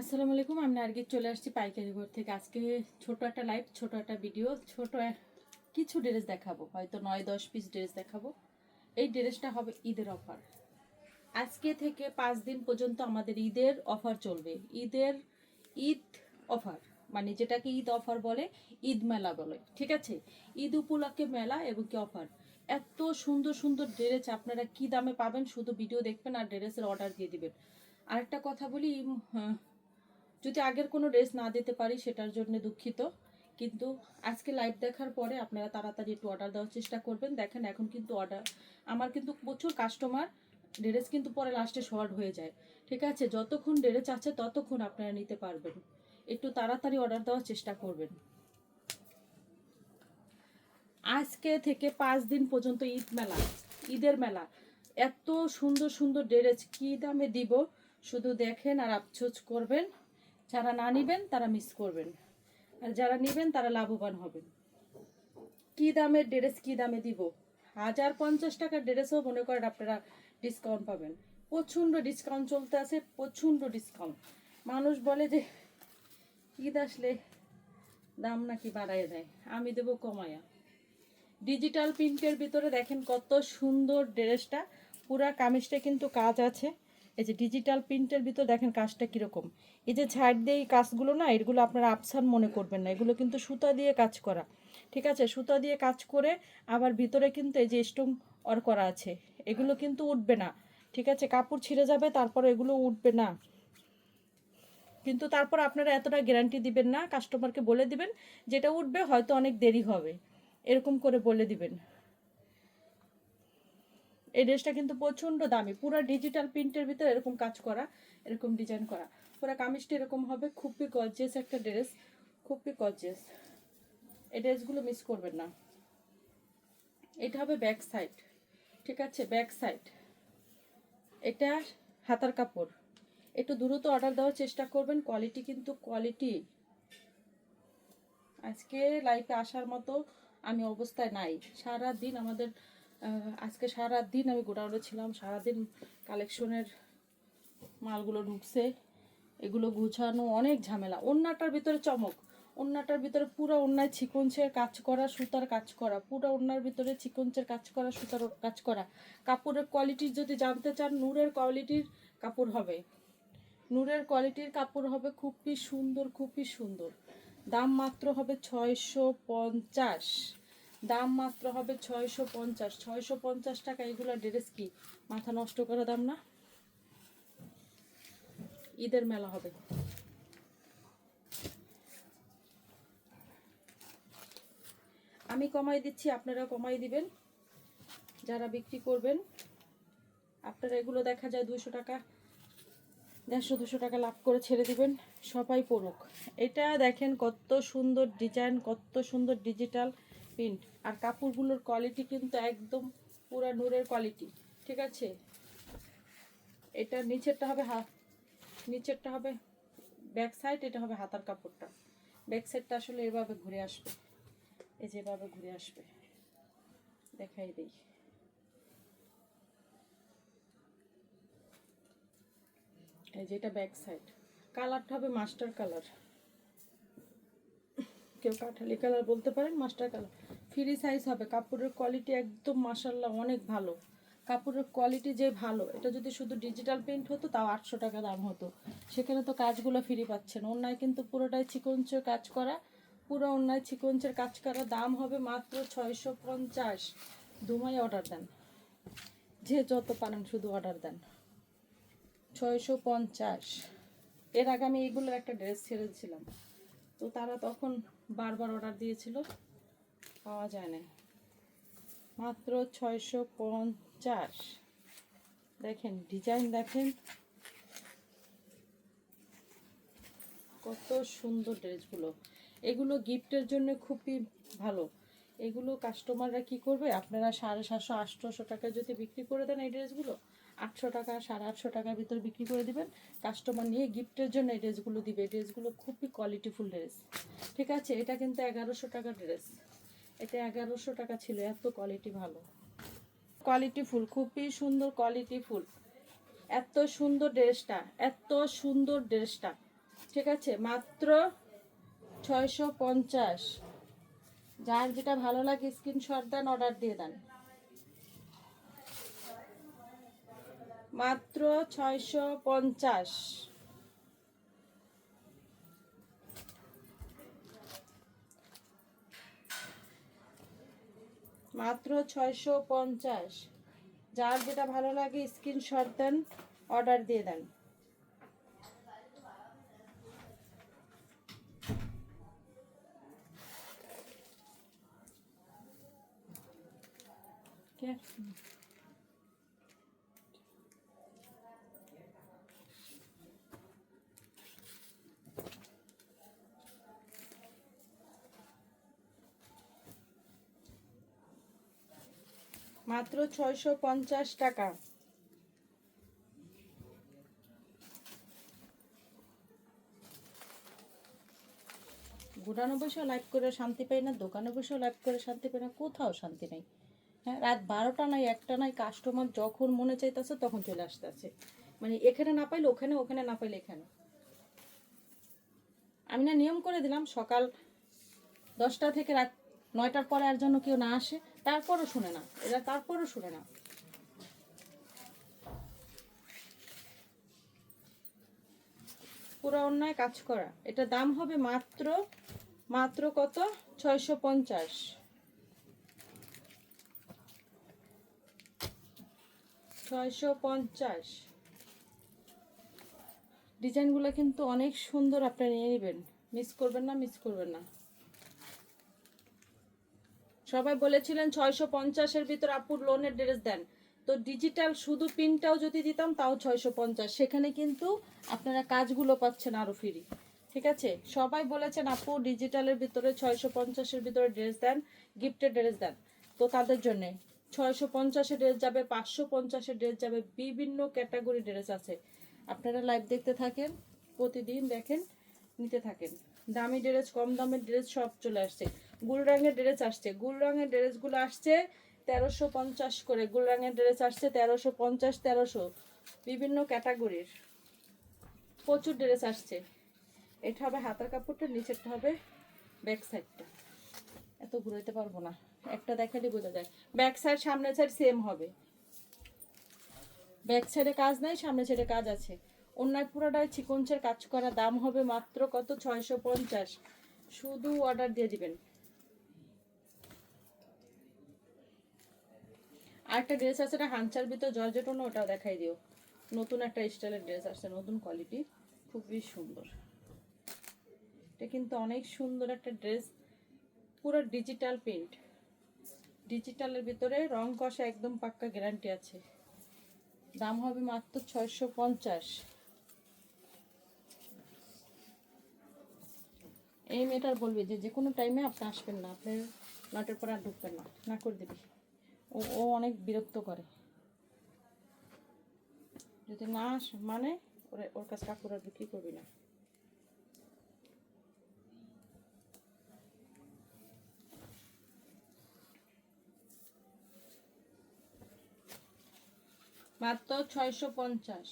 আসসালামু আলাইকুম আমি নার্গিস চলে আসছি পাইকারি ঘর থেকে। আজকে ছোট একটা লাইভ ছোট একটা ভিডিও ছোট কিছু ড্রেস দেখাবো। হয়তো নয় দশ পিস ড্রেস দেখাবো। এই ড্রেসটা হবে ঈদের অফার আজকে থেকে পাঁচ দিন পর্যন্ত আমাদের ঈদের অফার চলবে। ঈদের ঈদ অফার মানে যেটাকে ঈদ অফার বলে ঈদ মেলা বলে। ঠিক আছে? ঈদ উপলক্ষে মেলা এবং কি অফার এত সুন্দর সুন্দর ড্রেস আপনারা কি দামে পাবেন? শুধু ভিডিও দেখবেন আর ড্রেসের অর্ডার দিয়ে দিবেন। আরেকটা কথা বলি হ্যাঁ, যদি আগের কোনো ড্রেস না দিতে পারি, সেটার জন্য দুঃখিত। কিন্তু আজকে লাইভ দেখার পরে আপনারা তাড়াতাড়ি একটু অর্ডার দেওয়ার চেষ্টা করবেন। দেখেন এখন কিন্তু অর্ডার আমার কিন্তু প্রচুর কাস্টমার ড্রেস কিন্তু পরে লাস্টে শর্ট হয়ে যায়। ঠিক আছে? যতক্ষণ ড্রেস আছে, ততক্ষণ আপনারা নিতে পারবেন। একটু তাড়াতাড়ি অর্ডার দেওয়ার চেষ্টা করবেন। আজকে থেকে পাঁচ দিন পর্যন্ত ঈদ মেলা, ঈদের মেলা। এত সুন্দর সুন্দর ড্রেস কি দামে দিব? শুধু দেখেন আর আফসোস করবেন। যারা না নিবেন, তারা মিস করবেন। আর যারা নিবেন, তারা লাভবান হবেন। কি দামের ড্রেস, কি দামে দিব? হাজার পঞ্চাশ টাকার ড্রেসও মনে করেন আপনারা ডিসকাউন্ট পাবেন। প্রচণ্ড ডিসকাউন্ট চলতে আছে, প্রচণ্ড ডিসকাউন্ট মানুষ বলে যে, ঈদ আসলে দাম নাকি বাড়ায় দেয়। আমি দেবো কমায়া। ডিজিটাল প্রিন্টের ভিতরে দেখেন কত সুন্দর ড্রেসটা। পুরা কামিজটা কিন্তু কাজ আছে। এই যে ডিজিটাল প্রিন্টের ভিতর দেখেন কাজটা কীরকম। এই যে ছাড় দিয়ে এই কাজগুলো না, এগুলো আপনারা আফসান মনে করবেন না। এগুলো কিন্তু সুতা দিয়ে কাজ করা। ঠিক আছে? সুতা দিয়ে কাজ করে আবার ভিতরে কিন্তু এই যে স্টোন অর করা আছে, এগুলো কিন্তু উঠবে না। ঠিক আছে? কাপড় ছিঁড়ে যাবে, তারপর এগুলো উঠবে না। কিন্তু তারপর আপনারা এতটা গ্যারান্টি দিবেন না কাস্টমারকে বলে দিবেন, যেটা উঠবে হয়তো অনেক দেরি হবে। এরকম করে বলে দিবেন। এই ড্রেসটা কিন্তু প্রচণ্ড দামি। পুরো ডিজিটাল প্রিন্টের ভিতরে এরকম কাজ করা, এরকম ডিজাইন করা। পুরো কামিজটা এরকম হবে, খুবই গর্জিয়াস একটা ড্রেস খুবই গর্জিয়াস এই ড্রেসগুলো মিস করবেন না। এটা হবে ব্যাক সাইড ঠিক আছে? ব্যাক সাইড এটা হাতার কাপড়। একটু দ্রুত অর্ডার দেওয়ার চেষ্টা করবেন। কোয়ালিটি কিন্তু কোয়ালিটি আজকে লাইফে আসার মতো আমি অবস্থায় নাই। সারা দিন আমাদের আজকে সারা দিন আমি গোডাউনে ছিলাম, সারাদিন কালেকশনের মালগুলো ঢুকছে, এগুলো গুছানো অনেক ঝামেলা। ওন্নাটার ভিতরে চমক ওন্নাটার ভিতরে পুরো ওন্নায় চিকঞ্চের কাজ করা, সুতার কাজ করা, পুরো ওন্নার ভিতরে চিকঞ্চের কাজ করা, সুতার কাজ করা। কাপড়ের কোয়ালিটি যদি জানতে চান, নূরের কোয়ালিটির কাপড় হবে। নূরের কোয়ালিটির কাপড় হবে খুবই সুন্দর খুবই সুন্দর। দাম মাত্র হবে ছয়শো পঞ্চাশ। দাম মাত্র হবে ছয়শো পঞ্চাশ। ছয়শো পঞ্চাশ টাকা এগুলো ড্রেস কি? মাথা নষ্ট করা দাম না? ঈদের মেলা হবে। আমি কমাই দিচ্ছি, আপনারা কমাই দিবেন। যারা বিক্রি করবেন, আপনারা এগুলো দেখা যায় দুশো টাকা, দেড়শো, দুশো টাকা লাভ করে ছেড়ে দিবেন। সবাই পড়ুক এটা দেখেন কত সুন্দর ডিজাইন কত সুন্দর ডিজিটাল প্রিন্ট আর কাপড়গুলোর কোয়ালিটি কিন্তু একদম পুরা নূরের কোয়ালিটি ঠিক আছে? এটা নিচেরটা হবে হা, নিচেরটা হবে ব্যাক সাইড এটা হবে হাতার কাপড়টা। ব্যাক সাইডটা আসলে এভাবে ঘুরে আসবে, এই যেভাবে ঘুরে আসবে। দেখাই দিই। এই যে এটা ব্যাক সাইড কালারটা হবে মাস্টার কালার কেউ কাঠালি কালার বলতে পারেন, মাস্টার কালার। ফ্রি সাইজ হবে, কাপড়ের কোয়ালিটি একদম মাসাল্লাহ অনেক ভালো। কাপড়ের কোয়ালিটি যে ভালো, এটা যদি শুধু ডিজিটাল প্রিন্ট হতো, তাও আটশো টাকা দাম হতো। সেখানে তো কাজগুলো ফ্রি পাচ্ছেন। অন্যায় কিন্তু পুরোটাই চিকঞ্চের কাজ করা, পুরো অন্যায় চিকঞ্চের কাজ করা দাম হবে মাত্র ছয়শো পঞ্চাশ। দুমাই অর্ডার দেন। যে যত পারেন শুধু অর্ডার দেন। ছয়শো পঞ্চাশ। এর আগে আমি এইগুলোর একটা ড্রেস ছেড়েছিলাম। তো তারা তখন বারবার অর্ডার দিয়েছিল। পাওয়া যায় না মাত্র ছয়শো পঞ্চাশ। দেখেন ডিজাইন দেখেন। কত সুন্দর ড্রেসগুলো। এগুলো গিফটের জন্য খুবই ভালো। এগুলো কাস্টমাররা কি করবে? আপনারা সাড়ে সাতশো আটশোশো টাকা যদি বিক্রি করে দেন এই ড্রেসগুলো আটশো টাকা, সাড়ে আটশো টাকার ভিতর বিক্রি করে দিবেন। কাস্টমার নিয়ে গিফটের জন্য এই ড্রেসগুলো দিবে। ড্রেসগুলো খুবই কোয়ালিটিফুল ড্রেস ঠিক আছে? এটা কিন্তু এগারোশো টাকার ড্রেস এটা এগারোশো টাকা ছিল। এত কোয়ালিটি ভালো। কোয়ালিটি ফুল খুবই সুন্দর কোয়ালিটি ফুল এত সুন্দর ড্রেসটা এত সুন্দর ড্রেসটা ঠিক আছে? মাত্র ছয়শো পঞ্চাশ। যার যেটা ভালো লাগে স্ক্রিনশট দেন অর্ডার দিয়ে দেন। মাত্র ছয়শো পঞ্চাশ। মাত্র ছয়শো পঞ্চাশ। যার যেটা ভালো লাগে স্ক্রিনশট দেন অর্ডার দিয়ে দেন? মাত্র ছয়শো পঞ্চাশ টাকা। গুড়ানো বসেও লাইভ করে শান্তি পাই না, দোকানে বসেও লাইভ করে শান্তি পাই না, কোথাও শান্তি নেই। হ্যাঁ রাত বারোটা নাই, একটা নাই কাস্টমার যখন মনে চাইতেছে তখন চলে আসতেছে। মানে এখানে না পাইলে ওখানে ওখানে না পাইলে এখানে। আমি না নিয়ম করে দিলাম, সকাল দশটা থেকে রাত নয়টার পরে আর জন্য কেউ না আসে তারপরও শুনে না। এরা তারপরও শুনে না। পুরো অন্যায় কাজ করা। এটা দাম হবে মাত্র মাত্র কত? ছয়শো পঞ্চাশ। ছয়শো পঞ্চাশ। ডিজাইনগুলো কিন্তু অনেক সুন্দর, আপনারা নিয়ে নেবেন। মিস করবেন না, মিস করবেন না। সবাই বলেছিলেন ছয়শো পঞ্চাশের ভিতর আপুর লোনের ড্রেস দেন। তো ডিজিটাল শুধু পিনটাও যদি দিতাম, তাও ছয়শো পঞ্চাশ। সেখানে কিন্তু আপনারা কাজগুলো পাচ্ছেন আরও ফ্রি ঠিক আছে? সবাই বলেছেন আপু ডিজিটালের ভিতরে ছয়শো পঞ্চাশের ভিতরে ড্রেস দেন গিফটের ড্রেস দেন। তো তাদের জন্যে ছয়শো পঞ্চাশে ড্রেস যাবে, পাঁচশো পঞ্চাশের ড্রেস যাবে, বিভিন্ন ক্যাটাগরি ড্রেস আছে। আপনারা লাইভ দেখতে থাকেন, প্রতিদিন দেখেন, নিতে থাকেন। দামি ড্রেস কম দামের ড্রেস সব চলে আসছে। গুল রঙের ড্রেস আসছে। গুল রঙের ড্রেসগুলো আসছে তেরোশো পঞ্চাশ করে। গুল রঙের ড্রেস আসছে তেরোশো পঞ্চাশ, তেরোশো। বিভিন্ন ক্যাটাগরির। প্রচুর ড্রেস আসছে। এটা হবে হাতার কাপড়টা, নিচেরটা হবে ব্যাক সাইডটা। এত ঘুরাইতে পারব না। একটা দেখালে বোঝা যায়। ব্যাক সাইড সামনে সাইড সেম হবে। ব্যাক সাইডে কাজ নাই সামনে সাইডে কাজ আছে। অন্যায় পুরোটায় চিকনচের কাজ করা দাম হবে মাত্র কত? ছয়শো পঞ্চাশ। শুধু অর্ডার দিয়ে দিবেন। আরেকটা ড্রেস আছে, এটা হাঞ্চার ভিতর জর্জেটনো ওটাও দেখাই দিও। নতুন একটা স্টাইলের ড্রেস আসছে, নতুন কোয়ালিটি খুবই সুন্দর। এটা কিন্তু অনেক সুন্দর একটা ড্রেস পুরো ডিজিটাল প্রিন্ট ডিজিটালের ভিতরে রং কষা একদম পাক্কা গ্যারান্টি আছে। দাম হবে মাত্র ছয়শো পঞ্চাশ। এই মেয়েটার বলবে যে যে কোনো টাইমে আপনি আসবেন না আপনি নটের পর আর ঢুকবেন না না করে দিবি। ও ও অনেক বিরক্ত করে। যদি না মানে ওরে, ওর কাছে কাকুর বিক্রি করবি না? মাত্র ছয়শো পঞ্চাশ।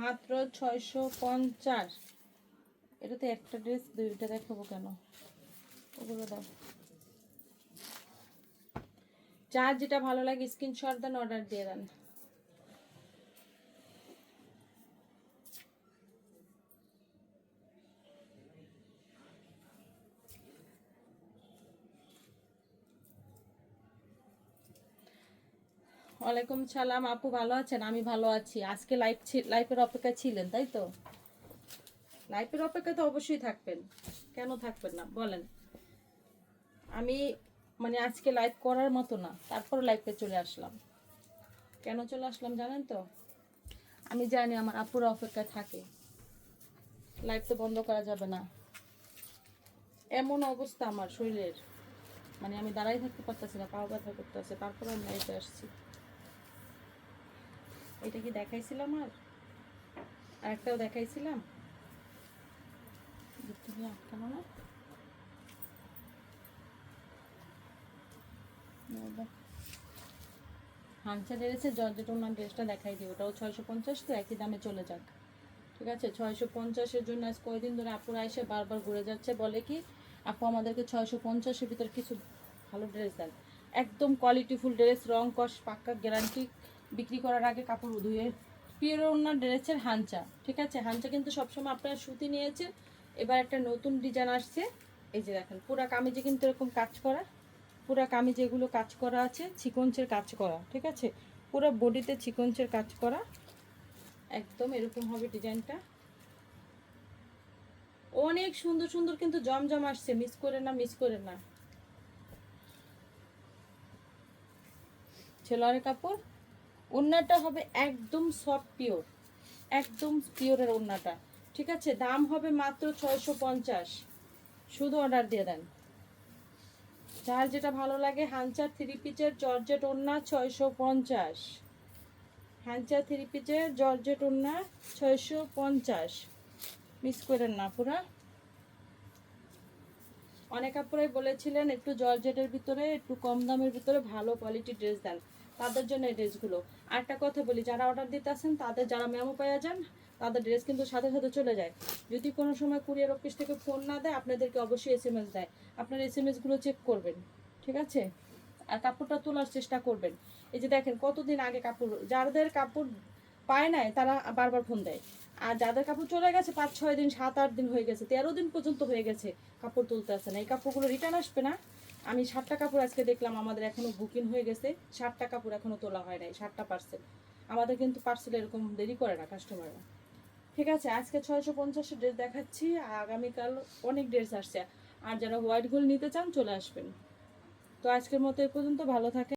মাত্র ছয়শো পঞ্চাশ। এটা তো একটা ড্রেস, দুইটা দেখাবো কেন? ওগুলো দাও। যার যেটা ভালো লাগে, স্ক্রিনশট দেন, অর্ডার দিয়ে দেন। ওয়ালাইকুম সালাম। আপু ভালো আছেন? আমি ভালো আছি। আজকে লাইভ লাইফের অপেক্ষা ছিলেন, তাই তো? লাইফের অপেক্ষা তো অবশ্যই থাকবেন। কেন থাকবেন না? বলেন। আমি মানে আজকে লাইভ করার মতো না তারপর লাইফে চলে আসলাম। কেন চলে আসলাম জানেন তো? আমি জানি আমার আপুরা অপেক্ষায় থাকে। লাইফ তো বন্ধ করা যাবে না। এমন অবস্থা আমার শরীরের। মানে আমি দাঁড়াই থাকতে পারতেছি না পাও ব্যথা করতেছে তারপরে আমি লাইফে আসছি। এটা কি দেখাইছিলাম আর? আরেকটাও দেখাইছিলাম? আটকানো না হানসা ড্রেসের জর্জেট ড্রেসটা দেখাই দিই। ওটাও ছয়শো পঞ্চাশ, তো একই দামে চলে যাক। ঠিক আছে? ছয়শো পঞ্চাশের জন্য আজ কয়দিন ধরে আপুরা এসে বারবার ঘুরে যাচ্ছে। বলে কি, আপু আমাদেরকে ছয়শো পঞ্চাশের ভিতর কিছু ভালো ড্রেস দেন। একদম কোয়ালিটিফুল ড্রেস, রং কস, পাক্কা গ্যারান্টি বিক্রি করার আগে কাপড় ধুয়ে, পিওর ওনার ড্রেসের হাঞ্চা, ঠিক আছে? হাঞ্চা কিন্তু সবসময় আপনারা সুতি নিয়েছেন এবার একটা নতুন ডিজাইন আসছে। এই যে দেখেন, পুরা কামিজে কিন্তু এরকম কাজ করা। পুরা কামিজে এগুলো কাজ করা আছে চিকঞ্চের কাজ করা, ঠিক আছে? পুরো বডিতে চিকঞ্চের কাজ করা। একদম এরকম হবে ডিজাইনটা। অনেক সুন্দর সুন্দর কিন্তু জমজম আসছে, মিস করে না, মিস করে না। ছেলোয়ারের কাপড় ওড়নাটা হবে একদম সফট পিওর একদম পিওরের ওড়নাটা ঠিক আছে? দাম হবে মাত্র ছয়শো পঞ্চাশ। শুধু অর্ডার দিয়ে দেন। যার যেটা ভালো লাগে হানচার থ্রি পিচের জর্জেট ওড়না ছয়শো পঞ্চাশ। হানচার থ্রি পিচের জর্জেট ওড়না ছয়শো পঞ্চাশ। মিস করেন না পুরা। অনেক আপুরাই বলেছিলেন, একটু জর্জেটের ভিতরে, একটু কম দামের ভিতরে ভালো কোয়ালিটির ড্রেস দেন। তাদের জন্য এই ড্রেসগুলো। আরেকটা কথা বলি, যারা অর্ডার দিতে আসেন, তাদের যারা মেমো পাওয়া যান, তাদের ড্রেস কিন্তু সাথে সাথে চলে যায়। যদি কোনো সময় কুরিয়ার অফিস থেকে ফোন না দেয়, আপনাদেরকে অবশ্যই এস এম এস দেয়। আপনার এস এম এসগুলো চেক করবেন, ঠিক আছে? আর কাপড়টা তোলার চেষ্টা করবেন। এই যে দেখেন, কতদিন আগে কাপড়, যাদের কাপড় পায় নাই, তারা বারবার ফোন দেয়। আর যাদের কাপড় চলে গেছে পাঁচ, ছয় দিন, সাত, আট দিন হয়ে গেছে, তেরো দিন পর্যন্ত হয়ে গেছে কাপড় তুলতে আসে না। এই কাপড়গুলো রিটার্ন আসবে না। আমি ষাটটা কাপড় আজকে দেখলাম, আমাদের এখনও বুকিং হয়ে গেছে। ষাটটা কাপড় এখনও তোলা হয় নাই ষাটটা পার্সেল আমাদের কিন্তু পার্সেল এরকম দেরি করে না কাস্টমাররা ঠিক আছে, আজকে ছয়শো পঞ্চাশের ড্রেস দেখাচ্ছি, আগামীকাল অনেক ড্রেস আসছে। আর যারা হোয়াইট গোল্ড নিতে চান চলে আসবেন। তো আজকের মতো এ পর্যন্ত, ভালো থাকে